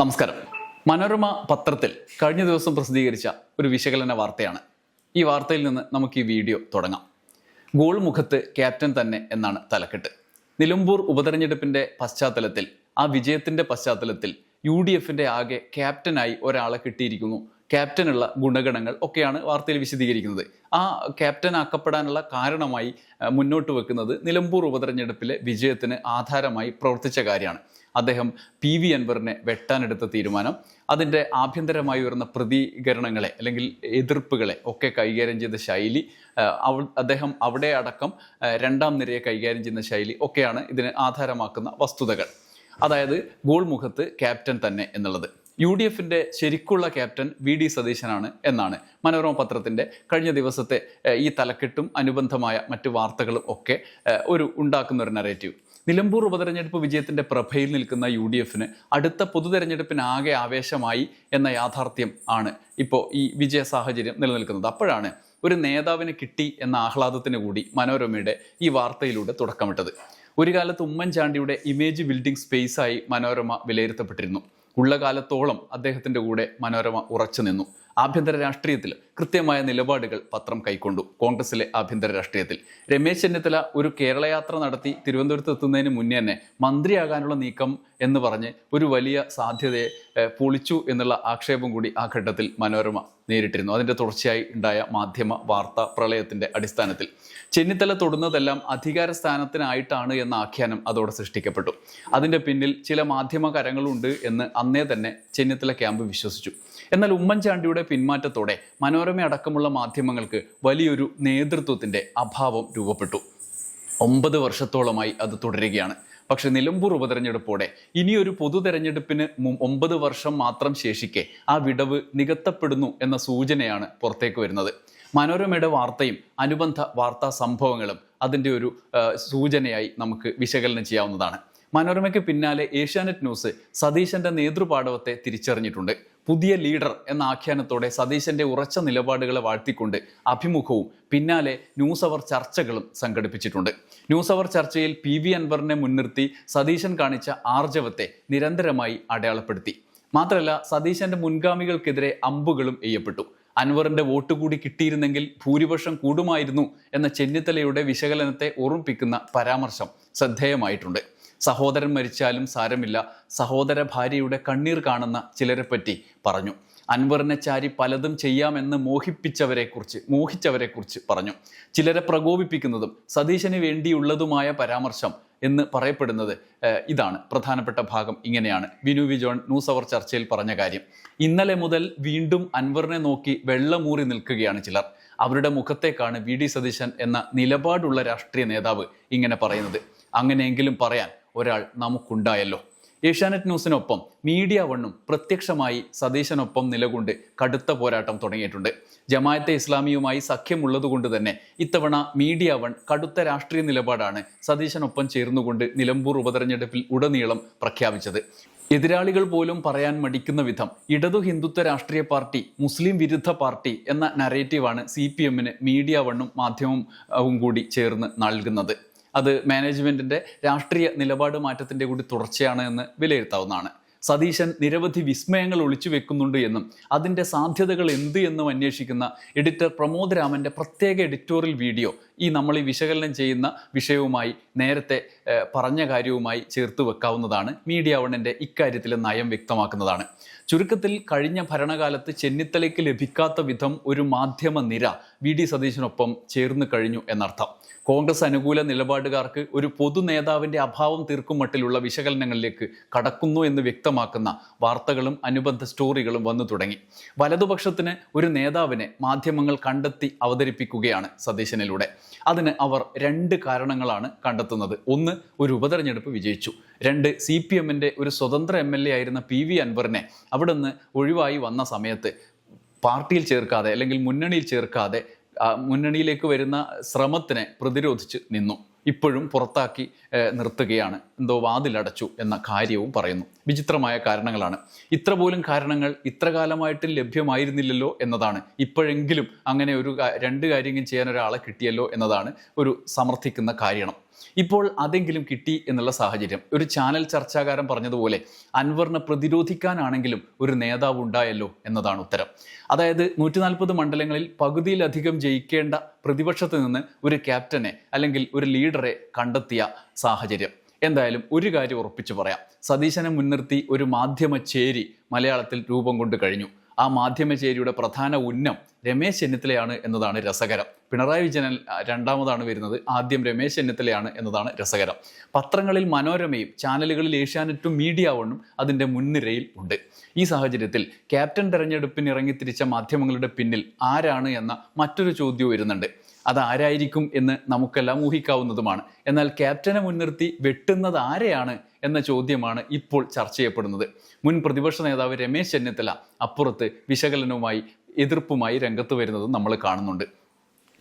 നമസ്കാരം. മനോരമ പത്രത്തിൽ കഴിഞ്ഞ ദിവസം പ്രസിദ്ധീകരിച്ച ഒരു വിശകലന വാർത്തയാണ്. ഈ വാർത്തയിൽ നിന്ന് നമുക്ക് ഈ വീഡിയോ തുടങ്ങാം. ഗോൾ മുഖത്ത് ക്യാപ്റ്റൻ തന്നെ എന്നാണ് തലക്കെട്ട്. നിലമ്പൂർ ഉപതെരഞ്ഞെടുപ്പിന്റെ പശ്ചാത്തലത്തിൽ ആ വിജയത്തിന്റെ പശ്ചാത്തലത്തിൽ യു ഡി എഫിന്റെ ആകെ ക്യാപ്റ്റനായി ഒരാളെ കിട്ടിയിരിക്കുന്നു. ക്യാപ്റ്റനുള്ള ഗുണഗണങ്ങൾ ഒക്കെയാണ് വാർത്തയിൽ വിശദീകരിക്കുന്നത്. ആ ക്യാപ്റ്റൻ ആക്കപ്പെടാനുള്ള കാരണമായി മുന്നോട്ട് വെക്കുന്നത് നിലമ്പൂർ ഉപതെരഞ്ഞെടുപ്പിലെ വിജയത്തിന് ആധാരമായി പ്രവർത്തിച്ച കാര്യമാണ്. അദ്ദേഹം പി വി അൻവറിനെ വെട്ടാനെടുത്ത തീരുമാനം. അതിന്റെ ആഭ്യന്തരമായി ഉയർന്ന പ്രതികരണങ്ങളെ അല്ലെങ്കിൽ എതിർപ്പുകളെ ഒക്കെ കൈകാര്യം ചെയ്ത ശൈലി അദ്ദേഹം അവിടെ അടക്കം രണ്ടാം നിരയെ കൈകാര്യം ചെയ്യുന്ന ശൈലി ഒക്കെയാണ് ഇതിന് ആധാരമാക്കുന്ന വസ്തുതകൾ. അതായത് ഗോൾ മുഖത്ത് ക്യാപ്റ്റൻ തന്നെ എന്നുള്ളത്. യു ഡി എഫിന്റെ ശരിക്കുള്ള ക്യാപ്റ്റൻ വി ഡി സതീശനാണ് എന്നാണ് മനോരമ പത്രത്തിന്റെ കഴിഞ്ഞ ദിവസത്തെ ഈ തലക്കെട്ടും അനുബന്ധമായ മറ്റു വാർത്തകളും ഒക്കെ ഒരു ഉണ്ടാക്കുന്ന ഒരു നറേറ്റീവ് നിലമ്പൂർ ഉപതെരഞ്ഞെടുപ്പ് വിജയത്തിന്റെ പ്രഭയിൽ നിൽക്കുന്ന യു ഡി എഫിന് അടുത്ത പൊതു തെരഞ്ഞെടുപ്പിനാകെ ആവേശമായി എന്ന യാഥാർത്ഥ്യം ആണ് ഇപ്പോൾ ഈ വിജയ സാഹചര്യം നിലനിൽക്കുന്നത്. അപ്പോഴാണ് ഒരു നേതാവിനെ കിട്ടി എന്ന ആഹ്ലാദത്തിന് കൂടി മനോരമയുടെ ഈ വാർത്തയിലൂടെ തുടക്കമിട്ടത്. ഒരു കാലത്ത് ഉമ്മൻചാണ്ടിയുടെ ഇമേജ് ബിൽഡിംഗ് സ്പേസായി മനോരമ വിലയിരുത്തപ്പെട്ടിരുന്നു. ഉള്ള കാലത്തോളം അദ്ദേഹത്തിന്റെ കൂടെ മനോരമ ഉറച്ചു നിന്നു ആഭ്യന്തര രാഷ്ട്രീയത്തിൽ കൃത്യമായ നിലപാടുകൾ പത്രം കൈക്കൊണ്ടു. കോൺഗ്രസിലെ ആഭ്യന്തര രാഷ്ട്രീയത്തിൽ. രമേശ് ചെന്നിത്തല ഒരു കേരളയാത്ര നടത്തി തിരുവനന്തപുരത്ത് എത്തുന്നതിന് മുന്നേ തന്നെ മന്ത്രിയാകാനുള്ള നീക്കം എന്ന് പറഞ്ഞ് ഒരു വലിയ സാധ്യതയെ പൊളിച്ചു എന്നുള്ള ആക്ഷേപം കൂടി ആ ഘട്ടത്തിൽ മനോരമ നേരിട്ടിരുന്നു. അതിന്റെ തുടർച്ചയായി ഉണ്ടായ മാധ്യമ വാർത്താ പ്രളയത്തിന്റെ അടിസ്ഥാനത്തിൽ. ചെന്നിത്തല തൊടുന്നതെല്ലാം അധികാര സ്ഥാനത്തിനായിട്ടാണ് എന്ന ആഖ്യാനം അതോടെ സൃഷ്ടിക്കപ്പെട്ടു. അതിന്റെ പിന്നിൽ ചില മാധ്യമ കരങ്ങളുണ്ട് എന്ന് അന്നേ തന്നെ ചെന്നിത്തല ക്യാമ്പ് വിശ്വസിച്ചു. എന്നാൽ ഉമ്മൻചാണ്ടിയുടെ പിന്മാറ്റത്തോടെ മനോരമ അടക്കമുള്ള മാധ്യമങ്ങൾക്ക് വലിയൊരു നേതൃത്വത്തിന്റെ അഭാവം രൂപപ്പെട്ടു. ഒമ്പത് വർഷത്തോളമായി അത് തുടരുകയാണ്. പക്ഷെ നിലമ്പൂർ ഉപതെരഞ്ഞെടുപ്പോടെ ഇനിയൊരു പൊതു തെരഞ്ഞെടുപ്പിന് ഒമ്പത് വർഷം മാത്രം ശേഷിക്കെ ആ വിടവ് നികത്തപ്പെടുന്നു എന്ന സൂചനയാണ് പുറത്തേക്ക് വരുന്നത്. മനോരമയുടെ വാർത്തയും അനുബന്ധ വാർത്താ സംഭവങ്ങളും അതിന്റെ ഒരു സൂചനയായി നമുക്ക് വിശകലനം ചെയ്യാവുന്നതാണ്. മനോരമയ്ക്ക് പിന്നാലെ ഏഷ്യാനെറ്റ് ന്യൂസ് സതീശന്റെ നേതൃപാടവത്തെ തിരിച്ചറിഞ്ഞിട്ടുണ്ട്. പുതിയ ലീഡർ എന്ന ആഖ്യാനത്തോടെ സതീശന്റെ ഉറച്ച നിലപാടുകളെ വാഴ്ത്തിക്കൊണ്ട് അഭിമുഖവും പിന്നാലെ ന്യൂസ് അവർ ചർച്ചകളും സംഘടിപ്പിച്ചിട്ടുണ്ട്. ന്യൂസ് അവർ ചർച്ചയിൽ പി വി അൻവറിനെ മുൻനിർത്തി സതീശൻ കാണിച്ച ആർജവത്തെ നിരന്തരമായി അടയാളപ്പെടുത്തി. മാത്രമല്ല സതീശന്റെ മുൻഗാമികൾക്കെതിരെ അമ്പുകളും എയ്യപ്പെട്ടു. അൻവറിന്റെ വോട്ട് കൂടി കിട്ടിയിരുന്നെങ്കിൽ ഭൂരിപക്ഷം കൂടുമായിരുന്നു എന്ന ചെന്നിത്തലയുടെ വിശകലനത്തെ ഓർമ്മിപ്പിക്കുന്ന പരാമർശം ശ്രദ്ധേയമായിട്ടുണ്ട്. സഹോദരൻ മരിച്ചാലും സാരമില്ല. സഹോദര ഭാര്യയുടെ കണ്ണീർ കാണുന്ന ചിലരെപ്പറ്റി പറഞ്ഞു. അൻവറിനെ ചാരി പലതും ചെയ്യാമെന്ന് മോഹിപ്പിച്ചവരെക്കുറിച്ച് മോഹിച്ചവരെക്കുറിച്ച് പറഞ്ഞു. ചിലരെ പ്രകോപിപ്പിക്കുന്നതും സതീശന് വേണ്ടിയുള്ളതുമായ പരാമർശം എന്ന് പറയപ്പെടുന്നത് ഇതാണ് പ്രധാനപ്പെട്ട ഭാഗം ഇങ്ങനെയാണ്. വിനു വിജോൺ ന്യൂസ് അവർ ചർച്ചയിൽ പറഞ്ഞ കാര്യം. ഇന്നലെ മുതൽ വീണ്ടും അൻവറിനെ നോക്കി വെള്ളമൂറി നിൽക്കുകയാണ് ചിലർ. അവരുടെ മുഖത്തേക്കാണ് വി ഡി സതീശൻ എന്ന നിലപാടുള്ള രാഷ്ട്രീയ നേതാവ് ഇങ്ങനെ പറയുന്നത്. അങ്ങനെയെങ്കിലും പറയാൻ ഒരാൾ നമുക്കുണ്ടായല്ലോ. ഏഷ്യാനെറ്റ് ന്യൂസിനൊപ്പം മീഡിയ വണ്ണും പ്രത്യക്ഷമായി സതീശനൊപ്പം നിലകൊണ്ട് കടുത്ത പോരാട്ടം തുടങ്ങിയിട്ടുണ്ട്. ജമായത്തെ ഇസ്ലാമിയുമായി സഖ്യമുള്ളതുകൊണ്ട് തന്നെ ഇത്തവണ മീഡിയ വൺ കടുത്ത രാഷ്ട്രീയ നിലപാടാണ് സതീശനൊപ്പം ചേർന്നുകൊണ്ട് നിലമ്പൂർ ഉപതെരഞ്ഞെടുപ്പിൽ ഉടനീളം പ്രഖ്യാപിച്ചത്. എതിരാളികൾ പോലും പറയാൻ മടിക്കുന്ന വിധം ഇടതു ഹിന്ദുത്വ രാഷ്ട്രീയ പാർട്ടി മുസ്ലിം വിരുദ്ധ പാർട്ടി എന്ന നരേറ്റീവാണ് സി പി എമ്മിന് മീഡിയ വണ്ണും മാധ്യമവും കൂടി ചേർന്ന് നൽകുന്നത്. അത് മാനേജ്മെന്റിന്റെ രാഷ്ട്രീയ നിലപാട് മാറ്റത്തിന്റെ കൂടി തുടർച്ചയാണ് എന്ന് വിലയിരുത്താവുന്നതാണ്. സതീശൻ നിരവധി വിസ്മയങ്ങൾ ഒളിച്ചു വെക്കുന്നുണ്ട് എന്നും അതിന്റെ സാധ്യതകൾ എന്ത് എന്നും അന്വേഷിക്കുന്ന എഡിറ്റർ പ്രമോദ് രാമന്റെ പ്രത്യേക എഡിറ്റോറിയൽ വീഡിയോ ഈ നമ്മൾ ഈ വിശകലനം ചെയ്യുന്ന വിഷയവുമായി നേരത്തെ പറഞ്ഞ കാര്യവുമായി ചേർത്ത് വെക്കാവുന്നതാണ്. മീഡിയ വണ്ണിന്റെ ഇക്കാര്യത്തിലെ നയം വ്യക്തമാക്കുന്നതാണ്. ചുരുക്കത്തിൽ കഴിഞ്ഞ ഭരണകാലത്ത് ചെന്നിത്തലയ്ക്ക് ലഭിക്കാത്ത വിധം ഒരു മാധ്യമ നിര വി ഡി സതീശനൊപ്പം ചേർന്ന് കഴിഞ്ഞു എന്നർത്ഥം. കോൺഗ്രസ് അനുകൂല നിലപാടുകാർക്ക് ഒരു പൊതു നേതാവിന്റെ അഭാവം തീർക്കും മട്ടിലുള്ള വിശകലനങ്ങളിലേക്ക് കടക്കുന്നു എന്ന് വ്യക്തമാക്കുന്ന വാർത്തകളും അനുബന്ധ സ്റ്റോറികളും വന്നു തുടങ്ങി. വലതുപക്ഷത്തിന് ഒരു നേതാവിനെ മാധ്യമങ്ങൾ കണ്ടെത്തി അവതരിപ്പിക്കുകയാണ് സതീശനിലൂടെ. അതിന് അവർ രണ്ട് കാരണങ്ങളാണ് കണ്ടെത്തുന്നത്. ഒന്ന് ഒരു ഉപതെരഞ്ഞെടുപ്പ് വിജയിച്ചു. രണ്ട് സി പി എമ്മിന്റെ ഒരു സ്വതന്ത്ര എം എൽ എ ആയിരുന്ന പി വി അൻവറിനെ അവിടെ നിന്ന് ഒഴിവായി വന്ന സമയത്ത് പാർട്ടിയിൽ ചേർക്കാതെ അല്ലെങ്കിൽ മുന്നണിയിൽ ചേർക്കാതെ മുന്നണിയിലേക്ക് വരുന്ന ശ്രമത്തിനെ പ്രതിരോധിച്ച് നിന്നു. ഇപ്പോഴും പുറത്താക്കി നിർത്തുകയാണ്. എന്തോ വാതിലടച്ചു എന്ന കാര്യവും പറയുന്നു. വിചിത്രമായ കാരണങ്ങളാണ്. ഇത്ര പോലും കാരണങ്ങൾ ഇത്ര കാലമായിട്ട് ലഭ്യമായിരുന്നില്ലല്ലോ എന്നതാണ്. ഇപ്പോഴെങ്കിലും അങ്ങനെ ഒരു രണ്ട് കാര്യങ്ങൾ ചെയ്യാൻ ഒരാളെ കിട്ടിയല്ലോ എന്നതാണ് ഒരു സമർത്ഥിക്കുന്ന കാരണം ഇപ്പോൾ അതെങ്കിലും കിട്ടി എന്നുള്ള സാഹചര്യം. ഒരു ചാനൽ ചർച്ചാകാരം പറഞ്ഞതുപോലെ അൻവറിനെ പ്രതിരോധിക്കാനാണെങ്കിലും ഒരു നേതാവ് ഉണ്ടായല്ലോ എന്നതാണ് ഉത്തരം. അതായത് നൂറ്റി നാൽപ്പത് മണ്ഡലങ്ങളിൽ പകുതിയിലധികം ജയിക്കേണ്ട പ്രതിപക്ഷത്ത് നിന്ന് ഒരു ക്യാപ്റ്റനെ അല്ലെങ്കിൽ ഒരു ലീഡറെ കണ്ടെത്തിയ സാഹചര്യം. എന്തായാലും ഒരു കാര്യം ഉറപ്പിച്ചു പറയാം. സതീശനെ മുൻനിർത്തി ഒരു മാധ്യമ ചേരി മലയാളത്തിൽ രൂപം കൊണ്ട് കഴിഞ്ഞു. ആ മാധ്യമ ചേരിയുടെ പ്രധാന ഉന്നം രമേശ് ചെന്നിത്തലയാണ് എന്നതാണ് രസകരം. പിണറായി വിജയൻ രണ്ടാമതാണ് വരുന്നത്. ആദ്യം രമേശ് ചെന്നിത്തലയാണ് എന്നതാണ് രസകരം. പത്രങ്ങളിൽ മനോരമയും ചാനലുകളിൽ ഏഷ്യാനെറ്റും മീഡിയ വണ്ണും അതിന്റെ മുൻനിരയിൽ ഉണ്ട്. ഈ സാഹചര്യത്തിൽ ക്യാപ്റ്റൻ തെരഞ്ഞെടുപ്പിന് ഇറങ്ങിത്തിരിച്ച മാധ്യമങ്ങളുടെ പിന്നിൽ ആരാണ് എന്ന മറ്റൊരു ചോദ്യവും വരുന്നുണ്ട്. അതാരായിരിക്കും എന്ന് നമുക്കെല്ലാം ഊഹിക്കാവുന്നതുമാണ്. എന്നാൽ ക്യാപ്റ്റനെ മുൻനിർത്തി വെട്ടുന്നത് ആരെയാണ് എന്ന ചോദ്യമാണ് ഇപ്പോൾ ചർച്ച ചെയ്യപ്പെടുന്നത്. മുൻ പ്രതിപക്ഷ നേതാവ് രമേശ് ചെന്നിത്തല അപ്പുറത്ത് വിശകലനവുമായി എതിർപ്പുമായി രംഗത്ത് വരുന്നത് നമ്മൾ കാണുന്നുണ്ട്.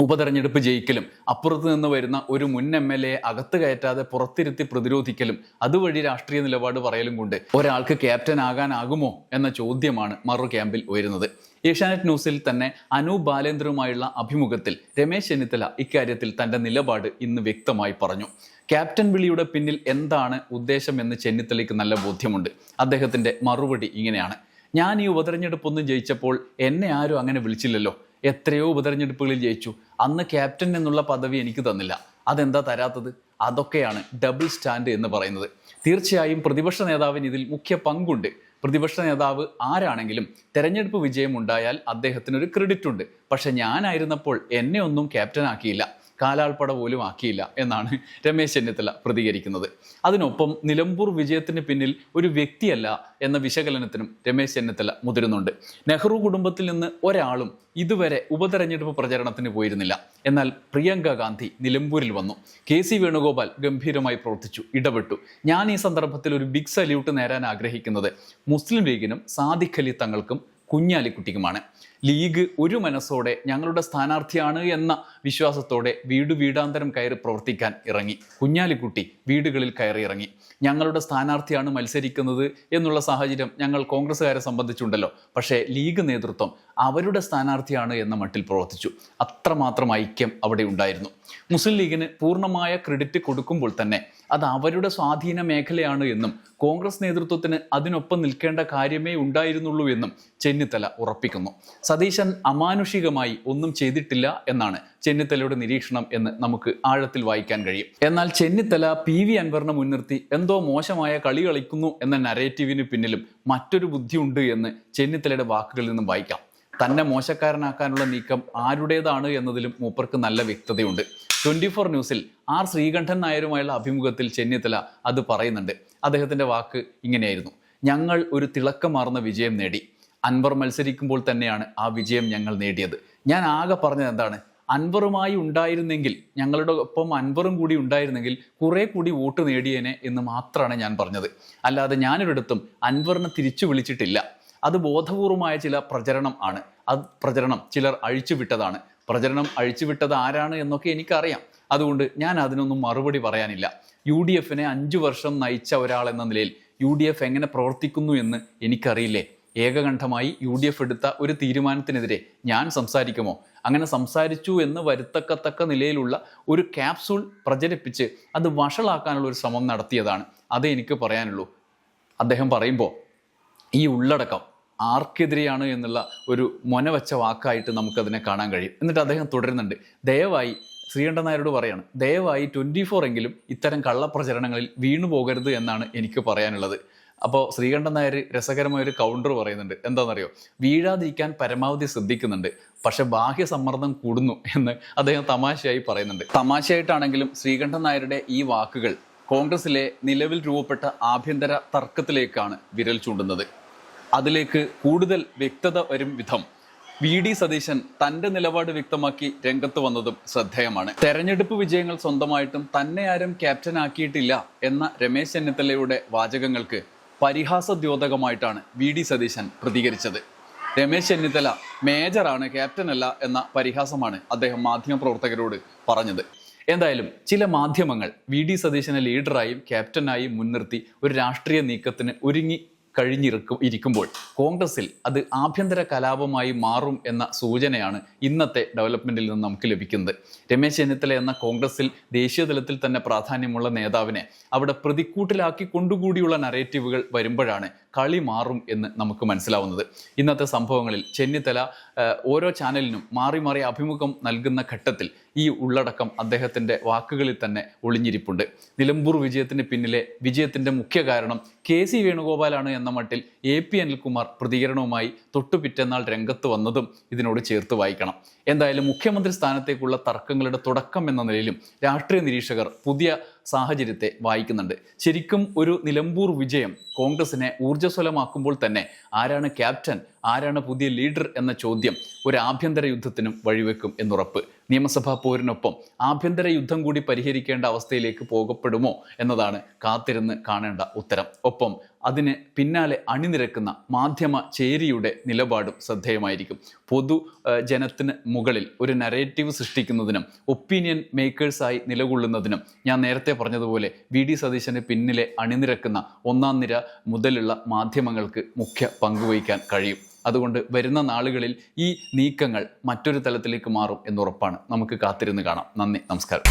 ഉപതെരഞ്ഞെടുപ്പ് ജയിക്കലും അപ്പുറത്ത് നിന്ന് വരുന്ന ഒരു മുൻ എം എൽ എ അകത്ത് കയറ്റാതെ പുറത്തിരുത്തി പ്രതിരോധിക്കലും അതുവഴി രാഷ്ട്രീയ നിലപാട് പറയലും കൊണ്ട് ഒരാൾക്ക് ക്യാപ്റ്റൻ ആകാനാകുമോ എന്ന ചോദ്യമാണ് മറു ക്യാമ്പിൽ ഉയരുന്നത്. ഏഷ്യാനെറ്റ് ന്യൂസിൽ തന്നെ അനൂപ് ബാലേന്ദ്രവുമായുള്ള അഭിമുഖത്തിൽ രമേശ് ചെന്നിത്തല ഇക്കാര്യത്തിൽ തന്റെ നിലപാട് ഇന്ന് വ്യക്തമായി പറഞ്ഞു. ക്യാപ്റ്റൻ വിളിയുടെ പിന്നിൽ എന്താണ് ഉദ്ദേശം എന്ന് ചെന്നിത്തലയ്ക്ക് നല്ല ബോധ്യമുണ്ട്. അദ്ദേഹത്തിന്റെ മറുപടി ഇങ്ങനെയാണ്. ഞാൻ ഈ ഉപതെരഞ്ഞെടുപ്പൊന്നും ജയിച്ചപ്പോൾ എന്നെ ആരും അങ്ങനെ വിളിച്ചില്ലല്ലോ. എത്രയോ ഉപതെരഞ്ഞെടുപ്പുകളിൽ ജയിച്ചു. അന്ന് ക്യാപ്റ്റൻ എന്നുള്ള പദവി എനിക്ക് തന്നില്ല. അതെന്താ തരാത്തത്? അതൊക്കെയാണ് ഡബിൾ സ്റ്റാൻഡ് എന്ന് പറയുന്നത്. തീർച്ചയായും പ്രതിപക്ഷ നേതാവിന് ഇതിൽ മുഖ്യ പങ്കുണ്ട്. പ്രതിപക്ഷ നേതാവ് ആരാണെങ്കിലും തെരഞ്ഞെടുപ്പ് വിജയം ഉണ്ടായാൽ അദ്ദേഹത്തിനൊരു ക്രെഡിറ്റ് ഉണ്ട്. പക്ഷെ ഞാനായിരുന്നപ്പോൾ എന്നെ ഒന്നും ക്യാപ്റ്റൻ ആക്കിയില്ല. കാലാൾപ്പട പോലും ആക്കിയില്ല എന്നാണ് രമേശ് ചെന്നിത്തല പ്രതികരിക്കുന്നത്. അതിനൊപ്പം നിലമ്പൂർ വിജയത്തിന് പിന്നിൽ ഒരു വ്യക്തിയല്ല എന്ന വിശകലനത്തിനും രമേശ് ചെന്നിത്തല മുതിരുന്നുണ്ട്. നെഹ്റു കുടുംബത്തിൽ നിന്ന് ഒരാളും ഇതുവരെ ഉപതെരഞ്ഞെടുപ്പ് പ്രചരണത്തിന് പോയിരുന്നില്ല. എന്നാൽ പ്രിയങ്ക ഗാന്ധി നിലമ്പൂരിൽ വന്നു. കെ സി വേണുഗോപാൽ ഗംഭീരമായി പ്രവർത്തിച്ചു ഇടപെട്ടു. ഞാൻ ഈ സന്ദർഭത്തിൽ ഒരു ബിഗ് സല്യൂട്ട് നേരാൻ ആഗ്രഹിക്കുന്നത് മുസ്ലിം ലീഗിനും സാദിഖലി തങ്ങൾക്കും കുഞ്ഞാലിക്കുട്ടിക്കുമാണ്. ലീഗ് ഒരു മനസ്സോടെ ഞങ്ങളുടെ സ്ഥാനാർത്ഥിയാണ് എന്ന വിശ്വാസത്തോടെ വീട് വീടാന്തരം കയറി പ്രവർത്തിക്കാൻ ഇറങ്ങി. കുഞ്ഞാലിക്കുട്ടി വീടുകളിൽ കയറി ഇറങ്ങി. ഞങ്ങളുടെ സ്ഥാനാർത്ഥിയാണ് മത്സരിക്കുന്നത് എന്നുള്ള സാഹചര്യം ഞങ്ങൾ കോൺഗ്രസ്സുകാരെ സംബന്ധിച്ചുണ്ടല്ലോ. പക്ഷേ ലീഗ് നേതൃത്വം അവരുടെ സ്ഥാനാർത്ഥിയാണ് എന്ന മട്ടിൽ പ്രവർത്തിച്ചു. അത്രമാത്രം ഐക്യം അവിടെ ഉണ്ടായിരുന്നു. മുസ്ലിം ലീഗിന് പൂർണമായ ക്രെഡിറ്റ് കൊടുക്കുമ്പോൾ തന്നെ അത് അവരുടെ സ്വാധീന മേഖലയാണ് എന്നും കോൺഗ്രസ് നേതൃത്വത്തിന് അതിനൊപ്പം നിൽക്കേണ്ട കാര്യമേ ഉണ്ടായിരുന്നുള്ളൂ എന്നും ചെന്നിത്തല ഉറപ്പിക്കുന്നു. സതീശൻ അമാനുഷികമായി ഒന്നും ചെയ്തിട്ടില്ല എന്നാണ് ചെന്നിത്തലയുടെ നിരീക്ഷണം എന്ന് നമുക്ക് ആഴത്തിൽ വായിക്കാൻ കഴിയും. എന്നാൽ ചെന്നിത്തല പി വി അൻവറിനെ മുൻനിർത്തി എന്തോ മോശമായ കളി കളിക്കുന്നു എന്ന നരേറ്റീവിന് പിന്നിലും മറ്റൊരു ബുദ്ധിയുണ്ട് എന്ന് ചെന്നിത്തലയുടെ വാക്കുകളിൽ നിന്നും വായിക്കാം. തന്നെ മോശക്കാരനാക്കാനുള്ള നീക്കം ആരുടേതാണ് എന്നതിലും മൂപ്പർക്ക് നല്ല വ്യക്തതയുണ്ട്. ട്വന്റി ഫോർ ന്യൂസിൽ ആർ ശ്രീകണ്ഠൻ നായരുമായുള്ള അഭിമുഖത്തിൽ ചെന്നിത്തല അത് പറയുന്നുണ്ട്. അദ്ദേഹത്തിന്റെ വാക്ക് ഇങ്ങനെയായിരുന്നു. ഞങ്ങൾ ഒരു തിളക്കമാർന്ന വിജയം നേടി. അൻവർ മത്സരിക്കുമ്പോൾ തന്നെയാണ് ആ വിജയം ഞങ്ങൾ നേടിയത്. ഞാൻ ആകെ പറഞ്ഞത് എന്താണ്? അൻവറുമായി ഉണ്ടായിരുന്നെങ്കിൽ ഞങ്ങളുടെ ഒപ്പം അൻവറും കൂടി ഉണ്ടായിരുന്നെങ്കിൽ കുറെ കൂടി വോട്ട് നേടിയേനെ എന്ന് മാത്രമാണ് ഞാൻ പറഞ്ഞത്. അല്ലാതെ ഞാനൊരിടത്തും അൻവറിനെ തിരിച്ചു വിളിച്ചിട്ടില്ല. അത് ബോധപൂർവമായ ചില പ്രചരണം ആണ്. അത് പ്രചരണം ചിലർ അഴിച്ചുവിട്ടതാണ് പ്രചരണം അഴിച്ചുവിട്ടത് ആരാണ് എന്നൊക്കെ എനിക്കറിയാം. അതുകൊണ്ട് ഞാൻ അതിനൊന്നും മറുപടി പറയാനില്ല. യു ഡി എഫിനെ അഞ്ചു വർഷം നയിച്ച ഒരാൾ എന്ന നിലയിൽ യു ഡി എഫ് എങ്ങനെ പ്രവർത്തിക്കുന്നു എന്ന് എനിക്കറിയില്ലേ? ഏകകണ്ഠമായി യു ഡി എഫ് എടുത്ത ഒരു തീരുമാനത്തിനെതിരെ ഞാൻ സംസാരിക്കുമോ? അങ്ങനെ സംസാരിച്ചു എന്ന് വരുത്തക്കത്തക്ക നിലയിലുള്ള ഒരു ക്യാപ്സൂൾ പ്രചരിപ്പിച്ച് അത് വഷളാക്കാനുള്ള ഒരു ശ്രമം നടത്തിയതാണ്. അതേ എനിക്ക് പറയാനുള്ളൂ. അദ്ദേഹം പറയുമ്പോൾ ഈ ഉള്ളടക്കം ആർക്കെതിരെയാണ് എന്നുള്ള ഒരു മൊനവച്ച വാക്കായിട്ട് നമുക്കതിനെ കാണാൻ കഴിയും. എന്നിട്ട് അദ്ദേഹം തുടരുന്നുണ്ട്. ദയവായി ശ്രീകണ്ഠൻ നായരോട് പറയാണ് ദയവായി ട്വന്റി ഫോർ എങ്കിലും ഇത്തരം കള്ളപ്രചരണങ്ങളിൽ വീണുപോകരുത് എന്നാണ് എനിക്ക് പറയാനുള്ളത്. അപ്പോൾ ശ്രീകണ്ഠൻ നായർ രസകരമായ ഒരു കൗണ്ടർ പറയുന്നുണ്ട്. എന്താണെന്നറിയോ? വീഴാതിരിക്കാൻ പരമാവധി ശ്രദ്ധിക്കുന്നുണ്ട്. പക്ഷെ ബാഹ്യ സമ്മർദ്ദം കൂടുന്നു എന്ന് അദ്ദേഹം തമാശയായി പറയുന്നുണ്ട്. തമാശയായിട്ടാണെങ്കിലും ശ്രീകണ്ഠൻ നായരുടെ ഈ വാക്കുകൾ കോൺഗ്രസിലെ നിലവിൽ രൂപപ്പെട്ട ആഭ്യന്തര തർക്കത്തിലേക്കാണ് വിരൽ ചൂണ്ടുന്നത്. അതിലേക്ക് കൂടുതൽ വ്യക്തത വരും വിധം വി ഡി സതീശൻ തന്റെ നിലപാട് വ്യക്തമാക്കി രംഗത്ത് വന്നതും ശ്രദ്ധേയമാണ്. തെരഞ്ഞെടുപ്പ് വിജയങ്ങൾ സ്വന്തമായിട്ടും തന്നെ ആരും ക്യാപ്റ്റൻ ആക്കിയിട്ടില്ല എന്ന രമേശ് ചെന്നിത്തലയുടെ വാചകങ്ങൾക്ക് പരിഹാസദ്യോതകമായിട്ടാണ് വി ഡി സതീശൻ പ്രതികരിച്ചത്. രമേശ് ചെന്നിത്തല മേജറാണ് ക്യാപ്റ്റൻ അല്ല എന്ന പരിഹാസമാണ് അദ്ദേഹം മാധ്യമപ്രവർത്തകരോട് പറഞ്ഞത്. എന്തായാലും ചില മാധ്യമങ്ങൾ വി ഡി സതീശനെ ലീഡറായും ക്യാപ്റ്റനായും മുൻനിർത്തി ഒരു രാഷ്ട്രീയ നീക്കത്തിന് ഒരുങ്ങി കഴിഞ്ഞിരിക്കും ഇരിക്കുമ്പോൾ. കോൺഗ്രസിൽ അത് ആഭ്യന്തര കലാപമായി മാറും എന്ന സൂചനയാണ് ഇന്നത്തെ ഡെവലപ്മെന്റിൽ നിന്ന് നമുക്ക് ലഭിക്കുന്നത്. രമേശ് ചെന്നിത്തല എന്ന കോൺഗ്രസിൽ ദേശീയ തലത്തിൽ തന്നെ പ്രാധാന്യമുള്ള നേതാവിനെ അവിടെ പ്രതിക്കൂട്ടിലാക്കി കൊണ്ടുകൂടിയുള്ള നറേറ്റീവുകൾ വരുമ്പോഴാണ് കളി മാറും എന്ന് നമുക്ക് മനസ്സിലാവുന്നത്. ഇന്നത്തെ സംഭവങ്ങളിൽ ചെന്നിത്തല ഓരോ ചാനലിനും മാറി മാറി അഭിമുഖം നൽകുന്ന ഘട്ടത്തിൽ ഈ ഉള്ളടക്കം അദ്ദേഹത്തിന്റെ വാക്കുകളിൽ തന്നെ ഒളിഞ്ഞിരിപ്പുണ്ട്. നിലമ്പൂർ വിജയത്തിന് പിന്നിലെ വിജയത്തിന്റെ മുഖ്യ കാരണം കെ സി വേണുഗോപാലാണ് എന്ന മട്ടിൽ എ പി അനിൽകുമാർ പ്രതികരണവുമായി തൊട്ടു പിറ്റന്നാൾ രംഗത്ത് വന്നതും ഇതിനോട് ചേർത്ത് വായിക്കണം. എന്തായാലും മുഖ്യമന്ത്രി സ്ഥാനത്തേക്കുള്ള തർക്കങ്ങളുടെ തുടക്കം എന്ന നിലയിലും രാഷ്ട്രീയ നിരീക്ഷകർ പുതിയ സാഹചര്യത്തെ വായിക്കുന്നുണ്ട്. ശരിക്കും ഒരു നിലമ്പൂർ വിജയം കോൺഗ്രസിനെ ഊർജസ്വലമാക്കുമ്പോൾ തന്നെ ആരാണ് ക്യാപ്റ്റൻ ആരാണ് പുതിയ ലീഡർ എന്ന ചോദ്യം ഒരു ആഭ്യന്തര യുദ്ധത്തിനും വഴിവെക്കും എന്നുറപ്പ്. നിയമസഭാ പോരിനൊപ്പം ആഭ്യന്തര യുദ്ധം കൂടി പരിഹരിക്കേണ്ട അവസ്ഥയിലേക്ക് പോകപ്പെടുമോ എന്നതാണ് കാത്തിരുന്ന് കാണേണ്ട ഉത്തരം. ഒപ്പം അതിന് പിന്നാലെ അണിനിരക്കുന്ന മാധ്യമ ചേരിയുടെ നിലപാടും ശ്രദ്ധേയമായിരിക്കും. പൊതു ജനത്തിന് മുകളിൽ ഒരു നരേറ്റീവ് സൃഷ്ടിക്കുന്നതിനും ഒപ്പീനിയൻ മേക്കേഴ്സായി നിലകൊള്ളുന്നതിനും ഞാൻ നേരത്തെ പറഞ്ഞതുപോലെ വി. ഡി. സതീശന് പിന്നിലെ അണിനിരക്കുന്ന ഒന്നാം നിര മുതലുള്ള മാധ്യമങ്ങൾക്ക് മുഖ്യ പങ്കുവഹിക്കാൻ കഴിയും. അതുകൊണ്ട് വരുന്ന നാളുകളിൽ ഈ നീക്കങ്ങൾ മറ്റൊരു തലത്തിലേക്ക് മാറും എന്നുറപ്പാണ് നമുക്ക് കാത്തിരുന്ന് കാണാം. നന്ദി നമസ്കാരം.